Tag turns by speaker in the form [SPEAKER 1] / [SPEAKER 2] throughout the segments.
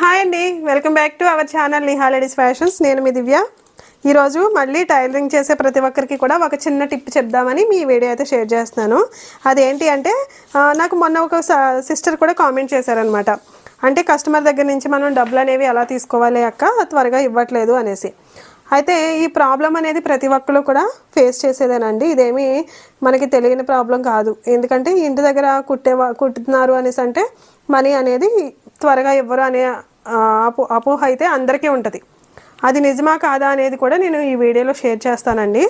[SPEAKER 1] Hi అండి welcome back to our channel Niha ladies fashions నేను మీ దివ్య. ఈరోజు మళ్ళీ టైలరింగ్ చేసే ప్రతి ఒక్కరికి కూడా ఒక చిన్న టిప్ చెప్దామని మీ వీడియో అయితే షేర్ చేస్తున్నాను. అదేంటి అంటే నాకు మొన్న ఒక సిస్టర్ కూడా కామెంట్ చేశారనమాట అంటే కస్టమర్ దగ్గర నుంచి మనం డబ్బులు అనేవి ఎలా తీసుకోవాలి అక్క? త్వరగా ఇవ్వట్లేదు అనేసి. అయితే ఈ ప్రాబ్లం అనేది ప్రతి ఒక్కరు కూడా ఫేస్ చేసేదేనండి. ఇదేమి మనకి తెలియని ప్రాబ్లం కాదు. ఎందుకంటే ఇంటి దగ్గర కుట్టే కుట్టుతున్నారు అనేసి అంటే మనీ అనేది త్వరగా ఇవ్వరు అనే అపో అపోహ అయితే అందరికీ ఉంటుంది. అది నిజమా కాదా అనేది కూడా నేను ఈ వీడియోలో షేర్ చేస్తానండి.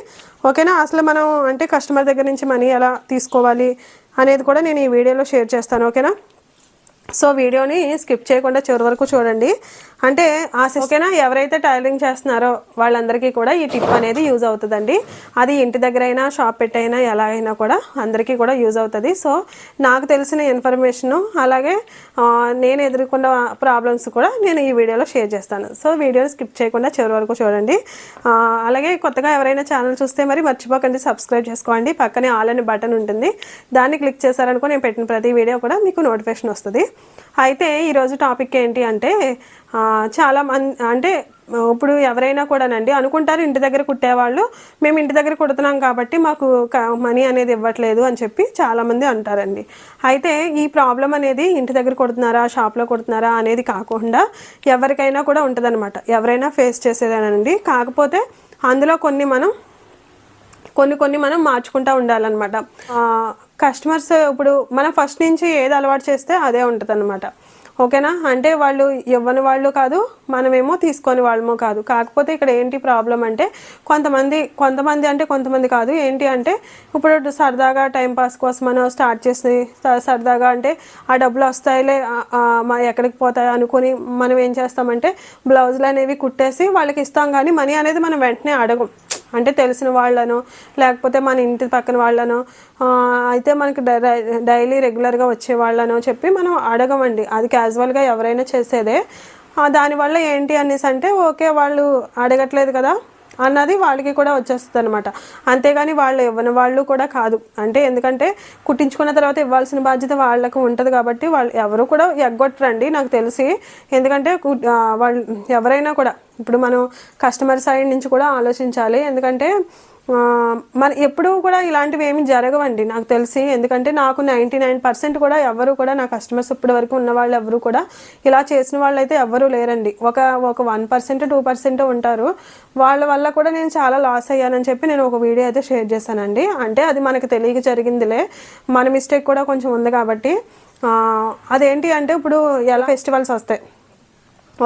[SPEAKER 1] ఓకేనా? అసలు మనం అంటే కస్టమర్ దగ్గర నుంచి మనీ ఎలా తీసుకోవాలి అనేది కూడా నేను ఈ వీడియోలో షేర్ చేస్తాను. ఓకేనా? సో వీడియోని స్కిప్ చేయకుండా చివరి వరకు చూడండి. అంటే ఆ ఓకేనా ఎవరైతే టైలరింగ్ చేస్తున్నారో వాళ్ళందరికీ కూడా ఈ టిప్ అనేది యూజ్ అవుతుందండి. అది ఇంటి దగ్గర అయినా షాప్ పెట్టైనా ఎలా అయినా కూడా అందరికీ కూడా యూజ్ అవుతుంది. సో నాకు తెలిసిన ఇన్ఫర్మేషన్ అలాగే నేను ఎదుర్కొన్న ప్రాబ్లమ్స్ కూడా నేను ఈ వీడియోలో షేర్ చేస్తాను. సో వీడియోని స్కిప్ చేయకుండా చివరి వరకు చూడండి. అలాగే కొత్తగా ఎవరైనా ఛానల్ చూస్తే మరి మర్చిపోకండి సబ్స్క్రైబ్ చేసుకోండి. పక్కనే ఆల్ అనే బటన్ ఉంటుంది. దాన్ని క్లిక్ చేశారనుకో నేను పెట్టిన ప్రతి వీడియో కూడా మీకు నోటిఫికేషన్ వస్తుంది. అయితే ఈరోజు టాపిక్ ఏంటి అంటే చాలా మంది అంటే ఇప్పుడు ఎవరైనా కూడానండి అనుకుంటారు ఇంటి దగ్గర కుట్టేవాళ్ళు మేము ఇంటి దగ్గర కుడుతున్నాం కాబట్టి మాకు మనీ అనేది ఇవ్వట్లేదు అని చెప్పి చాలామంది అంటారండి. అయితే ఈ ప్రాబ్లం అనేది ఇంటి దగ్గర కుడుతున్నారా షాప్లో కుడుతున్నారా అనేది కాకుండా ఎవరికైనా కూడా ఉంటుందన్నమాట. ఎవరైనా ఫేస్ చేసేదేనండి. కాకపోతే అందులో కొన్ని మనం కొన్ని కొన్ని మనం మార్చుకుంటూ ఉండాలన్నమాట. కస్టమర్స్ ఇప్పుడు మనం ఫస్ట్ నుంచి ఏది అలవాటు చేస్తే అదే ఉంటుంది అనమాట ఓకేనా? అంటే వాళ్ళు ఇవ్వని వాళ్ళు కాదు మనమేమో తీసుకొని వాళ్ళమో కాదు. కాకపోతే ఇక్కడ ఏంటి ప్రాబ్లం అంటే కొంతమంది కొంతమంది అంటే కొంతమంది కాదు. ఏంటి అంటే ఇప్పుడు సరదాగా టైంపాస్ కోసం మనం స్టార్ట్ చేసి స- సరదాగా అంటే ఆ డబ్బులు వస్తాయిలే మా ఎక్కడికి పోతాయి అనుకుని మనం ఏం చేస్తామంటే బ్లౌజులు అనేవి కుట్టేసి వాళ్ళకి ఇస్తాం కానీ మనీ అనేది మనం వెంటనే అడగం. అంటే తెలిసిన వాళ్ళను లేకపోతే మన ఇంటి పక్కన వాళ్ళను అయితే మనకి డై- డైలీ రెగ్యులర్గా వచ్చే వాళ్ళను చెప్పి మనం అడగమండి. అది క్యాజువల్గా ఎవరైనా చేసేదే. దానివల్ల ఏంటి అనేసి అంటే ఓకే వాళ్ళు అడగట్లేదు కదా. అన్నది వాళ్ళకి కూడా వచ్చేస్తుంది అనమాట అంతేగాని వాళ్ళు ఇవ్వని వాళ్ళు కూడా కాదు. అంటే ఎందుకంటే కుట్టించుకున్న తర్వాత ఇవ్వాల్సిన బాధ్యత వాళ్ళకు ఉంటుంది కాబట్టి వాళ్ళు ఎవరు కూడా ఎగ్గొట్టరండి నాకు తెలిసి. ఎందుకంటే కు- వాళ్ళు ఎవరైనా కూడా. ఇప్పుడు మనం కస్టమర్ సైడ్ నుంచి కూడా ఆలోచించాలి. ఎందుకంటే మన ఎప్పుడూ కూడా ఇలాంటివి ఏమి జరగవండి. నాకు తెలిసి ఎందుకంటే నాకు నైంటీ నైన్ పర్సెంట్ కూడా ఎవరు కూడా నా కస్టమర్స్ ఇప్పటి వరకు ఉన్న వాళ్ళు ఎవరు కూడా ఇలా చేసిన వాళ్ళు అయితే ఎవరు లేరండి. ఒక ఒక వన్ పర్సెంట్ టూ పర్సెంట్ ఉంటారు. వాళ్ళ వల్ల కూడా నేను చాలా లాస్ అయ్యానని చెప్పి నేను ఒక వీడియో అయితే షేర్ చేశానండి. అంటే అది మనకు తెలియక జరిగిందిలే. మన మిస్టేక్ కూడా కొంచెం ఉంది కాబట్టి అదేంటి అంటే ఇప్పుడు ఎలా ఫెస్టివల్స్ వస్తాయి.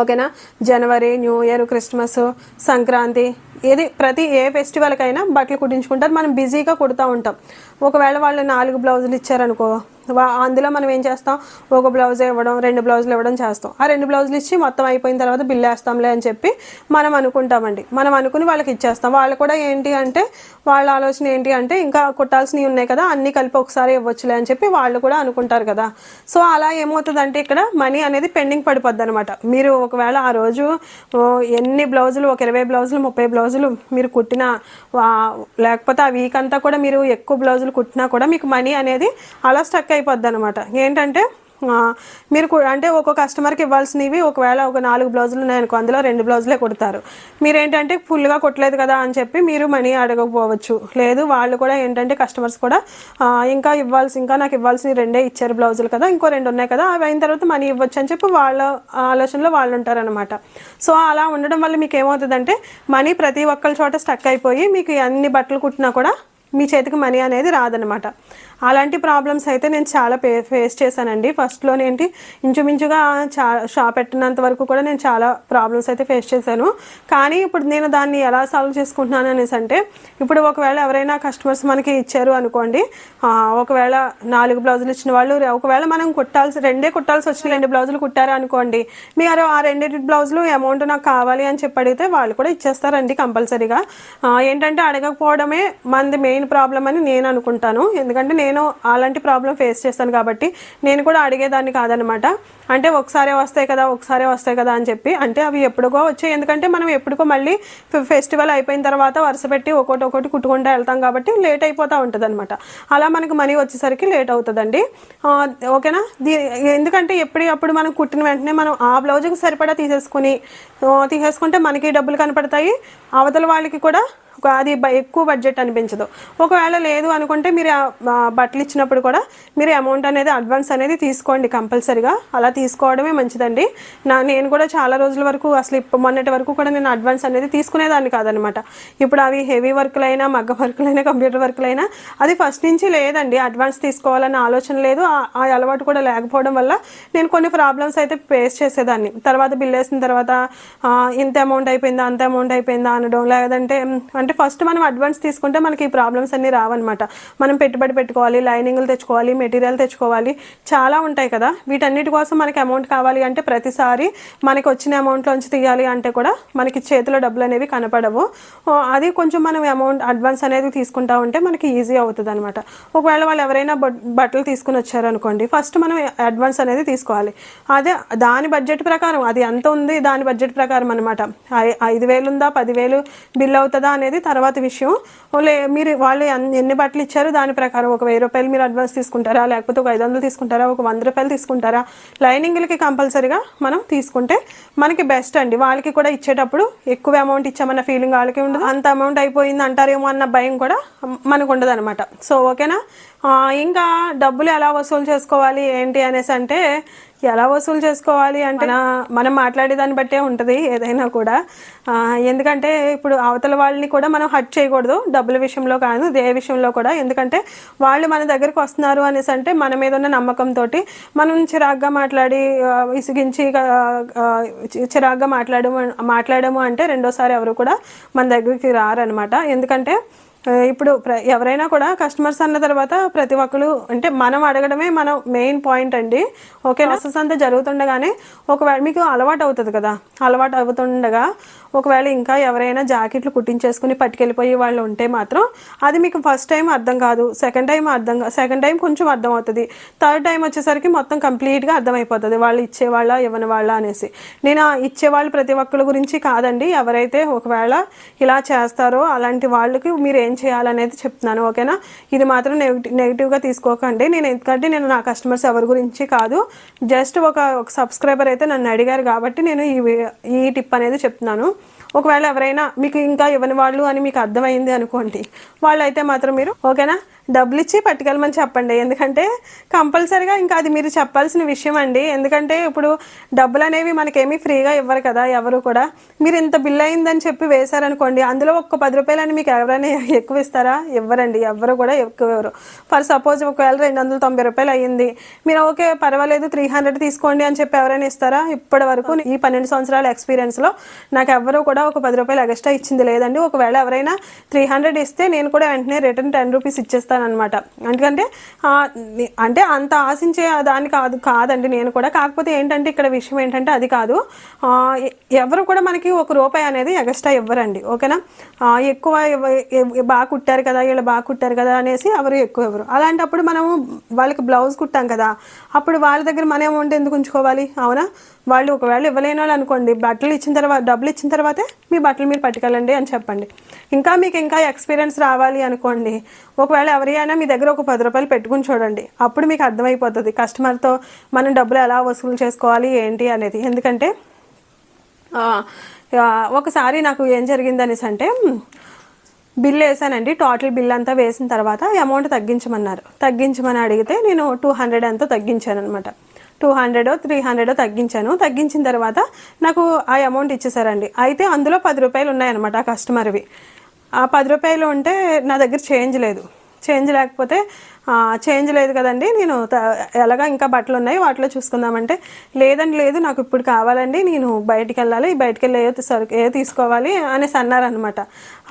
[SPEAKER 1] ఓకేనా జనవరి న్యూ ఇయర్ క్రిస్మస్ సంక్రాంతి ఏది ప్రతి ఏ ఫెస్టివల్కైనా బట్టలు కుట్టించుకుంటారు. మనం బిజీగా కుడుతూ ఉంటాం. ఒకవేళ వాళ్ళు నాలుగు బ్లౌజులు ఇచ్చారనుకో అందులో మనం ఏం చేస్తాం? ఒక బ్లౌజ్ ఇవ్వడం రెండు బ్లౌజులు ఇవ్వడం చేస్తాం. ఆ రెండు బ్లౌజులు ఇచ్చి మొత్తం అయిపోయిన తర్వాత బిల్ వేస్తాంలే అని చెప్పి మనం అనుకుంటామండి. మనం అనుకుని వాళ్ళకి ఇచ్చేస్తాం. వాళ్ళు కూడా ఏంటి అంటే వాళ్ళ ఆలోచన ఏంటి అంటే ఇంకా కుట్టాల్సినవి ఉన్నాయి కదా అన్నీ కలిపి ఒకసారి ఇవ్వచ్చులే అని చెప్పి వాళ్ళు కూడా అనుకుంటారు కదా. సో అలా ఏమవుతుందంటే ఇక్కడ మనీ అనేది పెండింగ్ పడిపోద్ది అనమాట మీరు ఒకవేళ ఆ రోజు ఎన్ని బ్లౌజులు ఒక ఇరవై బ్లౌజులు ముప్పై బ్లౌజులు మీరు కుట్టిన లేకపోతే ఆ వీక్ అంతా కూడా మీరు ఎక్కువ బ్లౌజులు కుట్టినా కూడా మీకు మనీ అనేది అలా స్టక్ అయిపోద్ది అనమాట ఏంటంటే మీరు అంటే ఒక కస్టమర్కి ఇవ్వాల్సినవి ఒకవేళ ఒక నాలుగు బ్లౌజులు ఉన్నాయనుకో అందులో రెండు బ్లౌజులే కుడతారు. మీరు ఏంటంటే ఫుల్గా కొట్టలేదు కదా అని చెప్పి మీరు మనీ అడగకపోవచ్చు. లేదు వాళ్ళు కూడా ఏంటంటే కస్టమర్స్ కూడా ఇంకా ఇవ్వాల్సి ఇంకా నాకు ఇవ్వాల్సిన రెండే ఇచ్చారు బ్లౌజులు కదా ఇంకో రెండు ఉన్నాయి కదా అవి అయిన తర్వాత మనీ ఇవ్వచ్చు అని చెప్పి వాళ్ళ ఆలోచనలో వాళ్ళు ఉంటారనమాట సో అలా ఉండడం వల్ల మీకు ఏమవుతుందంటే మనీ ప్రతి ఒక్కరి చోట స్టక్ అయిపోయి మీకు అన్ని బట్టలు కుట్టినా కూడా మీ చేతికి మనీ అనేది రాదనమాట అలాంటి ప్రాబ్లమ్స్ అయితే నేను చాలా పే ఫేస్ చేశానండి. ఫస్ట్లో ఏంటి ఇంచుమించుగా చా షాప్ పెట్టినంత వరకు కూడా నేను చాలా ప్రాబ్లమ్స్ అయితే ఫేస్ చేశాను. కానీ ఇప్పుడు నేను దాన్ని ఎలా సాల్వ్ చేసుకుంటున్నాను అనేసి అంటే ఇప్పుడు ఒకవేళ ఎవరైనా కస్టమర్స్ మనకి ఇచ్చారు అనుకోండి ఒకవేళ నాలుగు బ్లౌజులు ఇచ్చిన వాళ్ళు ఒకవేళ మనం కుట్టాల్సి రెండే కుట్టాల్సి వచ్చిన రెండు బ్లౌజులు కుట్టారు అనుకోండి మీరు ఆ రెండింటి బ్లౌజులు అమౌంట్ నాకు కావాలి అని చెప్పి అడిగితే వాళ్ళు కూడా ఇచ్చేస్తారండి కంపల్సరీగా ఏంటంటే అడగకపోవడమే మనది మెయిన్ ప్రాబ్లం అని నేను అనుకుంటాను. ఎందుకంటే నేను నేను అలాంటి ప్రాబ్లం ఫేస్ చేస్తాను కాబట్టి నేను కూడా అడిగేదాన్ని కాదనమాట. అంటే ఒకసారే వస్తాయి కదా ఒకసారే వస్తాయి కదా అని చెప్పి. అంటే అవి ఎప్పుడుగో వచ్చాయి. ఎందుకంటే మనం ఎప్పుడుకో మళ్ళీ ఫెస్టివల్ అయిపోయిన తర్వాత వరుస పెట్టి ఒకటి ఒకటి కుట్టుకుంటూ వెళ్తాం కాబట్టి లేట్ అయిపోతూ ఉంటుంది అనమాట అలా మనకు మనీ వచ్చేసరికి లేట్ అవుతుందండి. ఓకేనా? దీ ఎందుకంటే ఎప్పటికప్పుడు మనం కుట్టిన వెంటనే మనం ఆ బ్లౌజ్కి సరిపడా తీసేసుకుని తీసేసుకుంటే మనకి డబ్బులు కనపడతాయి. అవతల వాళ్ళకి కూడా అది ఎక్కువ బడ్జెట్ అనిపించదు. ఒకవేళ లేదు అనుకుంటే మీరు ఆ, బట్టలు ఇచ్చినప్పుడు కూడా మీరు అమౌంట్ అనేది అడ్వాన్స్ అనేది తీసుకోండి కంపల్సరీగా అలా తీసుకోవడమే మంచిదండి. నా నేను కూడా చాలా రోజుల వరకు అసలు ఇప్పుడు మొన్నటి వరకు కూడా నేను అడ్వాన్స్ అనేది తీసుకునేదాన్ని కాదనమాట. ఇప్పుడు అవి హెవీ వర్క్లైనా మగ్గ వర్క్లైనా కంప్యూటర్ వర్క్లైనా అది ఫస్ట్ నుంచి లేదండి. అడ్వాన్స్ తీసుకోవాలన్న ఆలోచన లేదు. ఆ అలవాటు కూడా లేకపోవడం వల్ల నేను కొన్ని ప్రాబ్లమ్స్ అయితే ఫేస్ చేసేదాన్ని. తర్వాత బిల్ వేసిన తర్వాత ఇంత అమౌంట్ అయిపోయిందా అంత అమౌంట్ అయిపోయిందా అనడం లేదంటే అంటే ఫస్ట్ మనం అడ్వాన్స్ తీసుకుంటే మనకి ఈ ప్రాబ్లమ్స్ అన్నీ రావన్నమాట. మనం పెట్టుబడి పెట్టుకోవాలి లైనింగ్లు తెచ్చుకోవాలి మెటీరియల్ తెచ్చుకోవాలి చాలా ఉంటాయి కదా. వీటన్నిటి కోసం మనకి అమౌంట్ కావాలి అంటే ప్రతిసారి మనకి వచ్చిన అమౌంట్లోంచి తీయాలి అంటే కూడా మనకి చేతిలో డబ్బులు అనేవి కనపడవు. అది కొంచెం మనం అమౌంట్ అడ్వాన్స్ అనేది తీసుకుంటా ఉంటే మనకి ఈజీ అవుతుంది అనమాట ఒకవేళ వాళ్ళు ఎవరైనా బట్- బట్టలు తీసుకుని వచ్చారనుకోండి ఫస్ట్ మనం అడ్వాన్స్ అనేది తీసుకోవాలి. అదే దాని బడ్జెట్ ప్రకారం అది ఎంత ఉంది దాని బడ్జెట్ ప్రకారం అనమాట ఐదు వేలు ఉందా పదివేలు బిల్ అవుతుందా అనేది తర్వాత విషయం. లే మీరు వాళ్ళు ఎన్ని బట్టలు ఇచ్చారు? దాని ప్రకారం ఒక వెయ్యి రూపాయలు మీరు అడ్వాన్స్ తీసుకుంటారా? లేకపోతే ఒక ఐదు వందలు తీసుకుంటారా? ఒక వంద రూపాయలు తీసుకుంటారా? లైనింగ్లకి కంపల్సరీగా మనం తీసుకుంటే మనకి బెస్ట్ అండి. వాళ్ళకి కూడా ఇచ్చేటప్పుడు ఎక్కువ అమౌంట్ ఇచ్చామన్న ఫీలింగ్ వాళ్ళకి ఉండదు. అంత అమౌంట్ అయిపోయింది అంటారేమో అన్న భయం కూడా మనకు ఉండదు అనమాట సో ఓకేనా? ఇంకా డబ్బులు ఎలా వసూలు చేసుకోవాలి ఏంటి అనేసి అంటే ఎలా వసూలు చేసుకోవాలి అంటే నా- మనం మాట్లాడే దాన్ని బట్టే ఉంటుంది ఏదైనా కూడా. ఎందుకంటే ఇప్పుడు అవతల వాళ్ళని కూడా మనం హట్ చేయకూడదు. డబ్బుల విషయంలో కాదు దే విషయంలో కూడా. ఎందుకంటే వాళ్ళు మన దగ్గరకు వస్తున్నారు అనేసి అంటే మన మీద ఉన్న నమ్మకంతో మనం చిరాగ్గా మాట్లాడి విసిగించి చిరాగ్గా మాట్లాడము మాట్లాడము అంటే రెండోసారి ఎవరు కూడా మన దగ్గరికి రారనమాట. ఎందుకంటే ఇప్పుడు ఎవరైనా కూడా కస్టమర్స్ అన్న తర్వాత ప్రతి ఒక్కరు అంటే మనం అడగడమే మనం మెయిన్ పాయింట్ అండి. ఓకే ప్రాసెస్ అంతా జరుగుతుండగానే ఒకవేళ మీకు అలవాటు అవుతుంది కదా అలవాటు అవుతుండగా ఒకవేళ ఇంకా ఎవరైనా జాకెట్లు కుట్టించేసుకుని పట్టుకెళ్ళిపోయే వాళ్ళు ఉంటే మాత్రం అది మీకు ఫస్ట్ టైం అర్థం కాదు సెకండ్ టైం అర్థం సెకండ్ టైం కొంచెం అర్థం అవుతుంది. థర్డ్ టైం వచ్చేసరికి మొత్తం కంప్లీట్గా అర్థమైపోతుంది వాళ్ళు ఇచ్చేవాళ్ళ ఇవ్వని వాళ్ళ అనేసి. నేను ఇచ్చేవాళ్ళు ప్రతి ఒక్కరి గురించి కాదండి ఎవరైతే ఒకవేళ ఇలా చేస్తారో అలాంటి వాళ్ళకి మీరు ఏం చేయాలనేది చెప్తున్నాను ఓకేనా? ఇది మాత్రం నెగిటివ్ నెగిటివ్గా తీసుకోకండి. నేను ఎందుకంటే నేను నా కస్టమర్స్ ఎవరి గురించి కాదు జస్ట్ ఒక సబ్స్క్రైబర్ అయితే నన్ను అడిగారు కాబట్టి నేను ఈ ఈ టిప్ అనేది చెప్తున్నాను. ఒకవేళ ఎవరైనా మీకు ఇంకా ఇవ్వని వాళ్ళు అని మీకు అర్థమైంది అనుకోండి వాళ్ళైతే మాత్రం మీరు ఓకేనా? డబ్బులు ఇచ్చి పట్టుకెళ్ళమని చెప్పండి. ఎందుకంటే కంపల్సరిగా ఇంకా అది మీరు చెప్పాల్సిన విషయం అండి. ఎందుకంటే ఇప్పుడు డబ్బులు అనేవి మనకేమీ ఫ్రీగా ఇవ్వరు కదా ఎవరు కూడా. మీరు ఇంత బిల్ అయిందని చెప్పి వేశారనుకోండి అందులో ఒక్క పది రూపాయలు అని మీకు ఎవరైనా ఎక్కువ ఇస్తారా? ఇవ్వరండి. ఎవరు కూడా ఎక్కువ ఇవ్వరు. ఫర్ సపోజ్ ఒకవేళ రెండు వందల తొంభై రూపాయలు అయ్యింది మీరు ఓకే పర్వాలేదు త్రీ హండ్రెడ్ తీసుకోండి అని చెప్పి ఎవరైనా ఇస్తారా? ఇప్పటి వరకు ఈ పన్నెండు సంవత్సరాల ఎక్స్పీరియన్స్లో నాకు ఎవరు కూడా ఒక పది రూపాయలు ఎక్స్ట్రా ఇచ్చింది లేదండి. ఒకవేళ ఎవరైనా త్రీ హండ్రెడ్ ఇస్తే నేను కూడా వెంటనే రిటర్న్ టెన్ రూపీస్ ఇచ్చేస్తాను. అనమాట ఎందుకంటే అంటే అంత ఆశించే దాని కాదు కాదండి నేను కూడా. కాకపోతే ఏంటంటే ఇక్కడ విషయం ఏంటంటే అది కాదు. ఎవరు కూడా మనకి ఒక రూపాయి అనేది ఎగస్ట్రా ఇవ్వరండి. ఓకేనా? ఎక్కువ బాగా కుట్టారు కదా వీళ్ళు బాగా కుట్టారు కదా అనేసి ఎవరు ఎక్కువ ఇవ్వరు. అలాంటప్పుడు మనము వాళ్ళకి బ్లౌజ్ కుట్టాం కదా అప్పుడు వాళ్ళ దగ్గర మన అమౌంట్ ఎందుకు ఉంచుకోవాలి? అవునా? వాళ్ళు ఒకవేళ ఇవ్వలేని వాళ్ళు అనుకోండి బట్టలు ఇచ్చిన తర్వాత డబ్బులు ఇచ్చిన తర్వాతే మీ బట్టలు మీరు పట్టుకెళ్ళండి అని చెప్పండి. ఇంకా మీకు ఇంకా ఎక్స్పీరియన్స్ రావాలి అనుకోండి ఒకవేళ ఎవరైనా మీ దగ్గర ఒక పది రూపాయలు పెట్టుకుని చూడండి. అప్పుడు మీకు అర్థమైపోతుంది. కస్టమర్తో మనం డబ్బులు ఎలా వసూలు చేసుకోవాలి ఏంటి అనేది. ఎందుకంటే ఒకసారి నాకు ఏం జరిగింది అనేసి అంటే బిల్ వేసానండి. టోటల్ బిల్ అంతా వేసిన తర్వాత అమౌంట్ తగ్గించమన్నారు. తగ్గించమని అడిగితే నేను టూ హండ్రెడ్ అంతా తగ్గించాను అనమాట టూ హండ్రెడ్ త్రీ హండ్రెడ్ తగ్గించాను. తగ్గించిన తర్వాత నాకు ఆ అమౌంట్ ఇచ్చేసారండి. అయితే అందులో పది రూపాయలు ఉన్నాయన్నమాట ఆ కస్టమర్వి ఆ పది రూపాయలు ఉంటే నా దగ్గర చేంజ్ లేదు. చేంజ్ లేకపోతే చేంజ్ లేదు కదండి. నేను ఎలాగా ఇంకా బట్టలు ఉన్నాయి వాటిలో చూసుకుందామంటే లేదండి లేదు నాకు ఇప్పుడు కావాలండి నేను బయటికి వెళ్ళాలి బయటికి వెళ్ళి ఏ సరుకు ఏ తీసుకోవాలి అనేసి అన్నారనమాట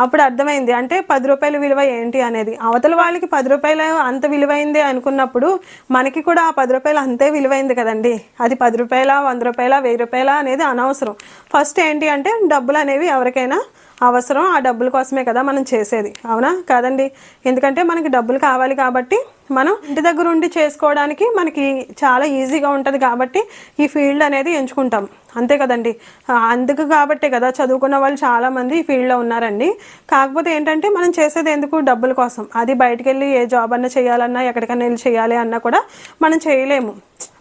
[SPEAKER 1] అప్పుడు అర్థమైంది అంటే పది రూపాయల విలువ ఏంటి అనేది. అవతల వాళ్ళకి పది రూపాయలు అంత విలువైంది అనుకున్నప్పుడు మనకి కూడా ఆ పది రూపాయలు అంతే విలువైంది కదండి. అది పది రూపాయల వంద రూపాయల వెయ్యి రూపాయల అనేది అనవసరం. ఫస్ట్ ఏంటి అంటే డబ్బులు అనేవి ఎవరికైనా అవసరం ఆ డబ్బుల కోసమే కదా మనం చేసేది. అవునా? కాదండి. ఎందుకంటే మనకి డబ్బులు కావాలి కాబట్టి మనం ఇంటి దగ్గర ఉండి చేసుకోవడానికి మనకి చాలా ఈజీగా ఉంటుంది కాబట్టి ఈ ఫీల్డ్ అనేది ఎంచుకుంటాం. అంతే కదండి. అందుకు కాబట్టే కదా చదువుకున్న వాళ్ళు చాలామంది ఈ ఫీల్డ్లో ఉన్నారండి. కాకపోతే ఏంటంటే మనం చేసేది ఎందుకు? డబ్బుల కోసం. అది బయటకెళ్ళి వెళ్ళి ఏ జాబ్ అన్నా చేయాలన్నా ఎక్కడికన్నా వెళ్ళి చేయాలి అన్నా కూడా మనం చేయలేము.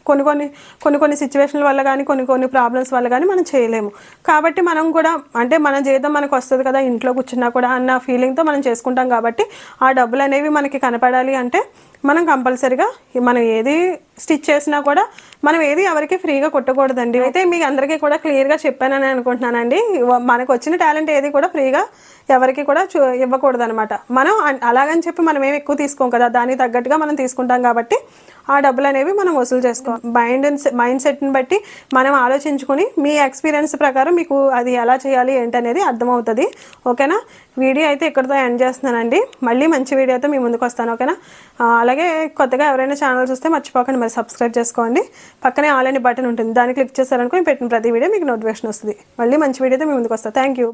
[SPEAKER 1] కొన్ని కొన్ని కొన్ని కొన్ని సిచ్యువేషన్ల వల్ల కానీ కొన్ని కొన్ని ప్రాబ్లమ్స్ వల్ల కానీ మనం చేయలేము. కాబట్టి మనం కూడా అంటే మన జీవితం మనకు వస్తుంది కదా ఇంట్లో కూర్చున్నా కూడా అన్న ఫీలింగ్తో మనం చేసుకుంటాం కాబట్టి ఆ డబ్బులు అనేవి మనకి కనపడాలి అంటే మనం కంపల్సరిగా మనం ఏది స్టిచ్ చేసినా కూడా మనం ఏది ఎవరికి ఫ్రీగా కొట్టకూడదండి. అయితే మీకు అందరికీ కూడా క్లియర్గా చెప్పానని అనుకుంటున్నానండి. మనకు వచ్చిన టాలెంట్ ఏది కూడా ఫ్రీగా ఎవరికి కూడా చూ ఇవ్వకూడదు అనమాట మనం అలాగని చెప్పి మనం ఏమి ఎక్కువ తీసుకోం కదా దానికి తగ్గట్టుగా మనం తీసుకుంటాం కాబట్టి ఆ డబ్బులు అనేవి మనం వసూలు చేసుకోం. మైండ్ మైండ్ సెట్ని బట్టి మనం ఆలోచించుకుని మీ ఎక్స్పీరియన్స్ ప్రకారం మీకు అది ఎలా చేయాలి ఏంటనేది అర్థమవుతుంది. ఓకేనా? వీడియో అయితే ఇక్కడితో ఎండ్ చేస్తున్నానండి. మళ్ళీ మంచి వీడియోతో మీ ముందుకు వస్తాను. ఓకేనా? అలాగే కొత్తగా ఎవరైనా ఛానల్ చూస్తే మర్చిపోకండి. సబ్స్క్రైబ్ చేసుకోండి. పక్కనే ఆల్ అనే బటన్ ఉంటుంది. దాన్ని క్లిక్ చేశారనుకో నేను పెట్టిన ప్రతి వీడియో మీకు నోటిఫికేషన్ వస్తుంది. మళ్ళీ మంచి వీడియోతో మీ ముందుకు వస్తాను థ్యాంక్ యూ